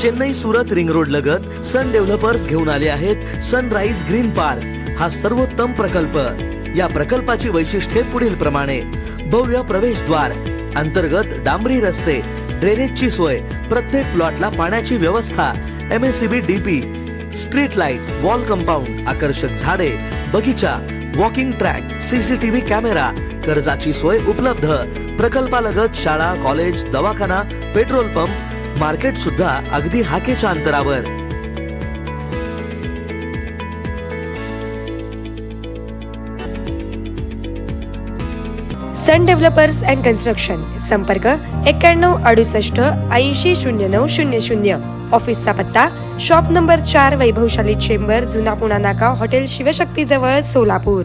Chennai Surat ring road लगत सन developers घेऊन आले आहेत सनराईज ग्रीन पार्क. हा सर्वोत्तम प्रकल्प. या प्रकल्पाची वैशिष्ट्ये पुढील प्रमाणे. भव्य प्रवेशद्वार अंतर्गत डांबरी रस्ते ड्रेनेजची सोय प्रत्येक प्लॉटला पाण्याची व्यवस्था M S C B DP street light wall compound आकर्षक झाडे बगीचा वॉकिंग ट्रॅक सीसीटीव्ही कॅमेरा कर्जाची सोय उपलब्ध. प्रकल्पालगत शाळा कॉलेज दवाखाना पेट्रोल पंप मार्केट सुद्धा अगदी हाकेच्या अंतरावर. सन डेव्हलपर्स अँड कन्स्ट्रक्शन संपर्क एक्क्याण्णव अडुसष्ट ऐंशी शून्य नऊ शून्य शून्य. ऑफिसचा पत्ता शॉप नंबर चार वैभवशाली चेंबर जुना पुणा नाका हॉटेल शिवशक्ती जवळ सोलापूर.